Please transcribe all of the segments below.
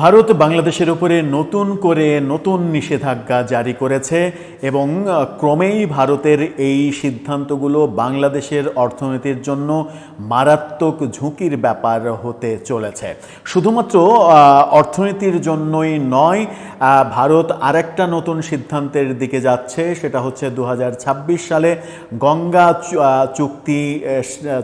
ভারত বাংলাদেশের উপরে নতুন করে নতুন নিষেধাজ্ঞা জারি করেছে এবং ক্রমেই ভারতের এই সিদ্ধান্তগুলো বাংলাদেশের অর্থনীতির জন্য মারাত্মক ঝুঁকির ব্যাপার হতে চলেছে। শুধুমাত্র অর্থনীতির জন্যই নয় ভারত আরেকটা নতুন সিদ্ধান্তের দিকে যাচ্ছে। সেটা হচ্ছে দু হাজার ছাব্বিশ সালে গঙ্গা চুক্তি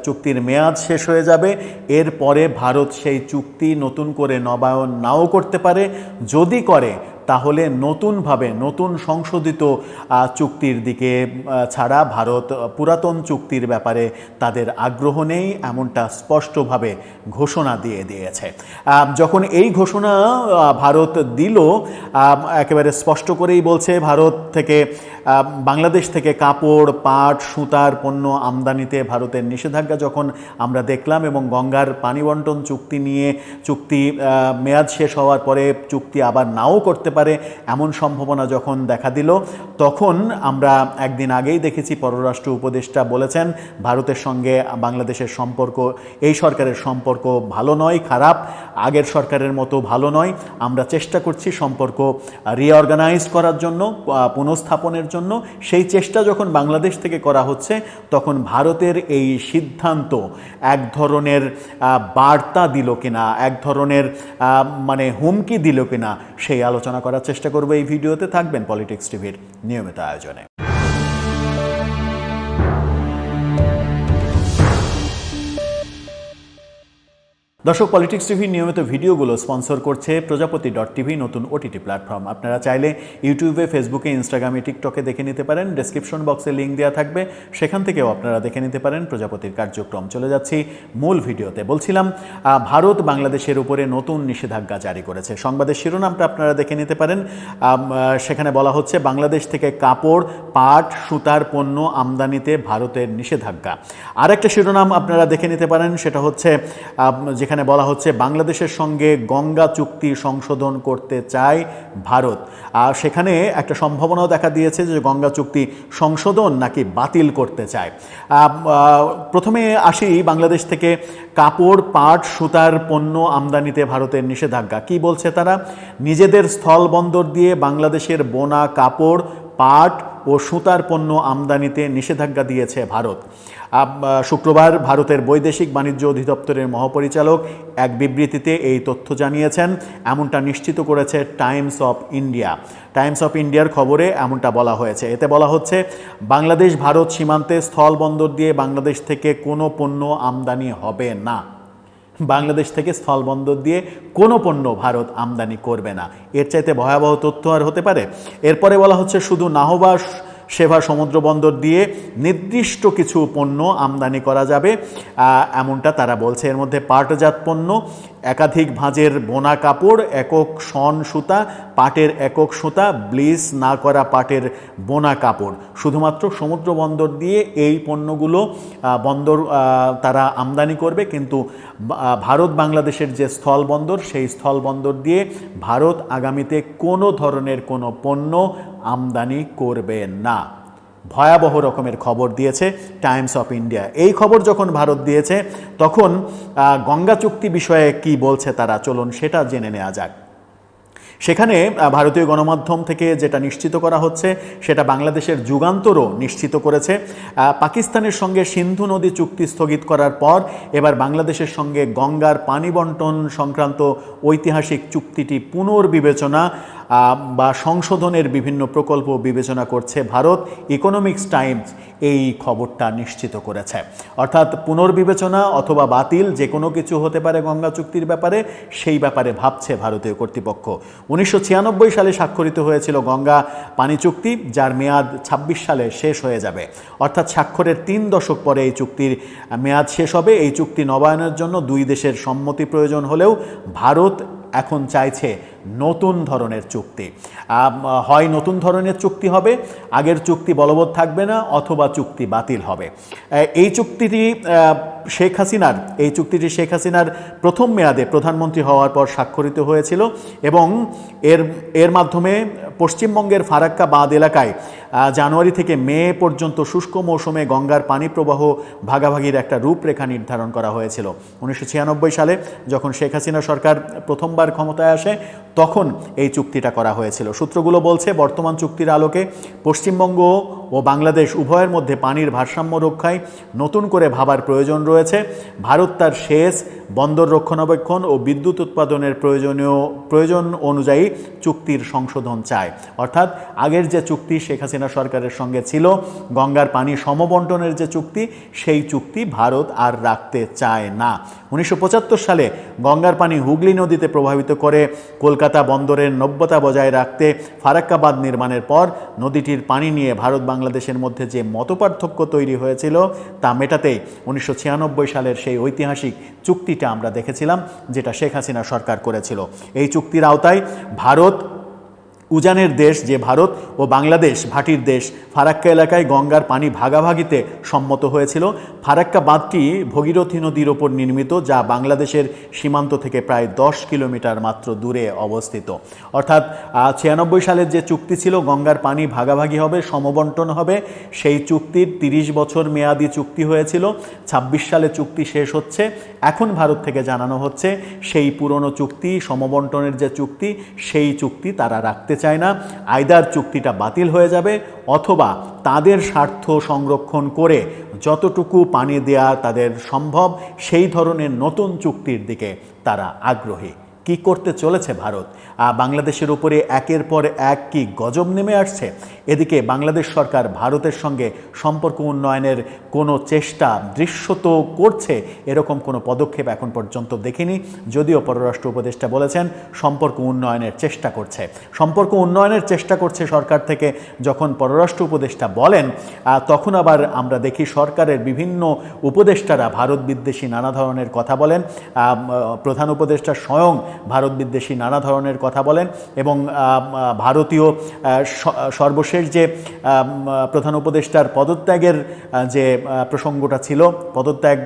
চুক্তির মেয়াদ শেষ হয়ে যাবে। এরপরে ভারত সেই চুক্তি নতুন করে নবায়ন নাও করতে পারে যদি করে তাহলে নতুনভাবে নতুন সংশোধিত চুক্তির দিকে ছাড়া ভারত পুরাতন চুক্তির ব্যাপারে তাদের আগ্রহ নেই, এমনটা স্পষ্টভাবে ঘোষণা দিয়ে দিয়েছে। যখন এই ঘোষণা ভারত দিল একেবারে স্পষ্ট করেই বলছে, ভারত থেকে বাংলাদেশ থেকে কাপড়, পাট, সুতার পণ্য আমদানিতে ভারতের নিষেধাজ্ঞা যখন আমরা দেখলাম এবং গঙ্গার পানি বন্টন চুক্তি নিয়ে চুক্তি মেয়াদ শেষ হওয়ার পরে চুক্তি আবার নাও করতে পারে এমন সম্ভাবনা যখন দেখা দিল, তখন আমরা একদিন আগেই দেখেছি পররাষ্ট্র উপদেষ্টা বলেছেন, ভারতের সঙ্গে বাংলাদেশের সম্পর্ক, এই সরকারের সম্পর্ক ভালো নয়, খারাপ, আগের সরকারের মতো ভালো নয়। আমরা চেষ্টা করছি সম্পর্ক রিঅর্গানাইজ করার জন্য পুনঃস্থাপনের জন্য। সেই চেষ্টা যখন বাংলাদেশ থেকে করা হচ্ছে, তখন ভারতের এই সিদ্ধান্ত এক ধরনের বার্তা দিল কিনা, এক ধরনের মানে হুমকি দিল কিনা, সেই আলোচনা করার চেষ্টা করব এই ভিডিওতে। থাকবেন পলিটিক্স টিভির নিয়মিত আয়োজনে। দর্শক পলিটিক্স টিভির নিয়মিত ভিডিওগুলো স্পন্সর করছে প্রজাপতি ডট টিভি, নতুন ওটিটি প্ল্যাটফর্ম আপনারা চাইলে ইউটিউবে ফেসবুকে ইনস্টাগ্রামে টিকটকে দেখে নিতে পারেন। ডেসক্রিপশন বক্সে লিঙ্ক দেওয়া থাকবে। সেখান থেকেও আপনারা দেখে নিতে পারেন প্রজাপতির কার্যক্রম। চলে যাচ্ছি মূল ভিডিওতে। বলছিলাম ভারত বাংলাদেশের উপরে নতুন নিষেধাজ্ঞা জারি করেছে। সংবাদের শিরোনামটা আপনারা দেখে নিতে পারেন। সেখানে বলা হচ্ছে, বাংলাদেশ থেকে কাপড়, পাট, সুতার পণ্য আমদানিতে ভারতের নিষেধাজ্ঞা। আরেকটা শিরোনাম আপনারা দেখে নিতে পারেন, সেটা হচ্ছে যেখানে বলা হচ্ছে বাংলাদেশের সঙ্গে গঙ্গা চুক্তি সংশোধন করতে চায় ভারত। আর সেখানে একটা সম্ভাবনাও দেখা দিয়েছে যে গঙ্গা চুক্তি সংশোধন নাকি বাতিল করতে চায়। প্রথমে আসি বাংলাদেশ থেকে কাপড়, পাট, সুতার পণ্য আমদানিতে ভারতের নিষেধাজ্ঞা। কি বলছে তারা? নিজেদের স্থল বন্দর দিয়ে বাংলাদেশের বোনা কাপড়, পাট ও সুতার পণ্য আমদানিতে নিষেধাজ্ঞা দিয়েছে ভারত। শুক্রবার ভারতের বৈদেশিক বাণিজ্য অধিদপ্তরের মহাপরিচালক এক বিবৃতিতে এই তথ্য জানিয়েছেন, এমনটা নিশ্চিত করেছে Times of India. Times of ইন্ডিয়ার খবরে এমনটা বলা হয়েছে। এতে বলা হচ্ছে বাংলাদেশ ভারত সীমান্তে স্থল বন্দর দিয়ে বাংলাদেশ থেকে কোনো পণ্য আমদানি হবে না। বাংলাদেশ থেকে স্থলবন্দর দিয়ে কোনো পণ্য ভারত আমদানি করবে না। এর চাইতে ভয়াবহ তথ্য আর হতে পারে, এরপরে বলা হচ্ছে শুধু নাহবা সেভা সমুদ্র বন্দর দিয়ে নির্দিষ্ট কিছু পণ্য আমদানি করা যাবে এমনটা তারা বলছে। এর মধ্যে পাটজাত পণ্য একাধিক ভাঁজের বোনা কাপড়, একক শন সুতা, পাটের একক সুতা, ব্লিচ না করা পাটের বোনা কাপড়। শুধুমাত্র সমুদ্র বন্দর দিয়ে এই পণ্যগুলো বন্দর তারা আমদানি করবে, কিন্তু ভারত বাংলাদেশের যে স্থল বন্দর, সেই স্থল বন্দর দিয়ে ভারত আগামীতে কোনো ধরনের কোনো পণ্য আমদানি করবে না। ভয়াবহ রকমের খবর দিয়েছে টাইমস অফ ইন্ডিয়া। এই খবর যখন ভারত দিয়েছে, তখন গঙ্গা চুক্তি বিষয়ে কি বলছে তারা? চলুন সেটা জেনে নেওয়া যাক। সেখানে ভারতীয় গণমাধ্যম থেকে যেটা নিশ্চিত করা হচ্ছে, সেটা বাংলাদেশের যুগান্তরও নিশ্চিত করেছে। পাকিস্তানের সঙ্গে সিন্ধু নদী চুক্তি স্থগিত করার পর, এবার বাংলাদেশের সঙ্গে গঙ্গার পানি বন্টন সংক্রান্ত ঐতিহাসিক চুক্তিটি পুনর্বিবেচনা বা সংশোধনের বিভিন্ন প্রকল্প বিবেচনা করছে ভারত। ইকোনমিক্স টাইমস এই খবরটা নিশ্চিত করেছে। অর্থাৎ পুনর্বিবেচনা অথবা বাতিল যে কোনো কিছু হতে পারে গঙ্গা চুক্তির ব্যাপারে, সেই ব্যাপারে ভাবছে ভারতীয় কর্তৃপক্ষ। উনিশশো ছিয়ানব্বই সালে স্বাক্ষরিত হয়েছিল গঙ্গা পানি চুক্তি, যার মেয়াদ ২৬ সালে শেষ হয়ে যাবে। অর্থাৎ স্বাক্ষরের তিন দশক পরে এই চুক্তির মেয়াদ শেষ হবে। এই চুক্তি নবায়নের জন্য দুই দেশের সম্মতি প্রয়োজন হলেও ভারত এখন চাইছে নতুন ধরনের চুক্তি। হয় নতুন ধরনের চুক্তি হবে, আগের চুক্তি বলবৎ থাকবে না, অথবা চুক্তি বাতিল হবে। এই চুক্তিটি শেখ হাসিনার, এই চুক্তিটি শেখ হাসিনার প্রথম মেয়াদে প্রধানমন্ত্রী হওয়ার পর স্বাক্ষরিত হয়েছিল এবং এর এর মাধ্যমে পশ্চিমবঙ্গের ফারাক্কা বাঁধ এলাকায় জানুয়ারি থেকে মে পর্যন্ত শুষ্ক মৌসুমে গঙ্গার পানি প্রবাহ ভাগাভাগির একটা রূপরেখা নির্ধারণ করা হয়েছিল। উনিশশো ছিয়ানব্বই সালে যখন শেখ হাসিনা সরকার প্রথমবার ক্ষমতায় আসে তখন এই চুক্তিটা করা হয়েছিল। সূত্রগুলো বলছে, বর্তমান চুক্তির আলোকে পশ্চিমবঙ্গ ও বাংলাদেশ উভয়ের মধ্যে পানির ভারসাম্য রক্ষায় নতুন করে ভাবার প্রয়োজন রয়েছে। ভারত তার সেচ, বন্দর রক্ষণাবেক্ষণ ও বিদ্যুৎ উৎপাদনের প্রয়োজনীয়, প্রয়োজন অনুযায়ী চুক্তির সংশোধন চায়। অর্থাৎ আগের যে চুক্তি শেখ হাসিনা সরকারের সঙ্গে ছিল, গঙ্গার পানি সমবন্টনের যে চুক্তি, সেই চুক্তি ভারত আর রাখতে চায় না। উনিশশো পঁচাত্তর সালে গঙ্গার পানি হুগলি নদীতে প্রভাবিত করে কলকাতা বন্দরের নব্যতা বজায় রাখতে ফারাক্কাবাদ নির্মাণের পর নদীটির পানি নিয়ে ভারত বাংলাদেশের মধ্যে যে মতপার্থক্য তৈরি হয়েছিল তা মেটাতেই উনিশশো ছিয়ানব্বই সালের সেই ঐতিহাসিক চুক্তিটা আমরা দেখেছিলাম, যেটা শেখ হাসিনা সরকার করেছিল। এই চুক্তির আওতায় ভারত উজানের দেশ যে ভারত ও বাংলাদেশ, ভাটির দেশ। ফারাক্কা এলাকায় গঙ্গার পানি ভাগাভাগিতে সম্মত হয়েছিল। ফারাক্কা বাঁধটি ভগীরথী নদীর ওপর নির্মিত, যা বাংলাদেশের সীমান্ত থেকে প্রায় দশ কিলোমিটার মাত্র দূরে অবস্থিত। অর্থাৎ ছিয়ানব্বই সালের যে চুক্তি ছিল, গঙ্গার পানি ভাগাভাগি হবে, সমবন্টন হবে, সেই চুক্তির তিরিশ বছর মেয়াদি চুক্তি হয়েছিল। ২৬ সালে চুক্তি শেষ হচ্ছে। এখন ভারত থেকে জানানো হচ্ছে, সেই পুরনো চুক্তি, সমবন্টনের যে চুক্তি, সেই চুক্তি তারা রাখতে চায় না, আয়দার চুক্তিটা বাতিল হয়ে যাবে অথবা তাদের স্বার্থ সংরক্ষণ করে যতটুকু পানি দেয়া তাদের সম্ভব, সেই ধরনের নতুন চুক্তির দিকে তারা আগ্রহী। কি করতে চলেছে ভারত? বাংলাদেশের উপরে একের পর এক কি গজব নেমে আসছে? এদিকে বাংলাদেশ সরকার ভারতের সঙ্গে সম্পর্ক উন্নয়নের কোনো চেষ্টা দৃশ্যত করছে, এরকম কোনো পদক্ষেপ এখন পর্যন্ত দেখিনি, যদিও পররাষ্ট্র উপদেষ্টা বলেছেন সম্পর্ক উন্নয়নের চেষ্টা করছে। সম্পর্ক উন্নয়নের চেষ্টা করছে সরকার থেকে যখন পররাষ্ট্র উপদেষ্টা বলেন তখন আবার আমরা দেখি সরকারের বিভিন্ন উপদেষ্টারা ভারত বিদ্বেষী নানা ধরনের কথা বলেন। প্রধান উপদেষ্টা স্বয়ং ভারত বিদ্বেষী নানা ধরনের কথা বলেন এবং ভারতীয় সর্বশেষ যে প্রধান উপদেষ্টার পদত্যাগের যে প্রসঙ্গটা ছিল, পদত্যাগ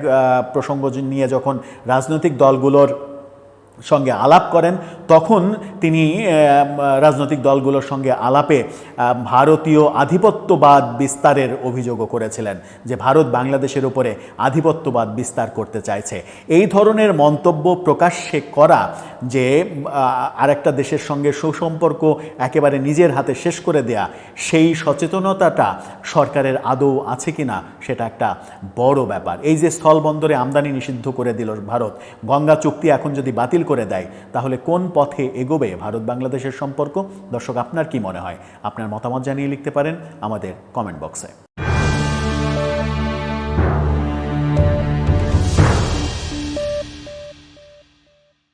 প্রসঙ্গ নিয়ে যখন রাজনৈতিক দলগুলোর সঙ্গে আলাপ করেন, তখন তিনি রাজনৈতিক দলগুলোর সঙ্গে আলাপে ভারতীয় আধিপত্যবাদ বিস্তারের অভিযোগও করেছিলেন যে ভারত বাংলাদেশের উপরে আধিপত্যবাদ বিস্তার করতে চাইছে। এই ধরনের মন্তব্য প্রকাশ্যে করা যে আরেকটা দেশের সঙ্গে সুসম্পর্ক একেবারে নিজের হাতে শেষ করে দেয়া, সেই সচেতনতাটা সরকারের আদৌ আছে কিনা, সেটা একটা বড় ব্যাপার। এই যে স্থলবন্দরে আমদানি নিষিদ্ধ করে দিল ভারত, গঙ্গা চুক্তি এখন যদি বাতিল করে দেয়। তাহলে কোন পথে এগোবে ভারত বাংলাদেশের সম্পর্ক? দর্শক, আপনার কি মনে হয়? আপনার মতামত জানিয়ে লিখতে পারেন আমাদের কমেন্ট বক্সে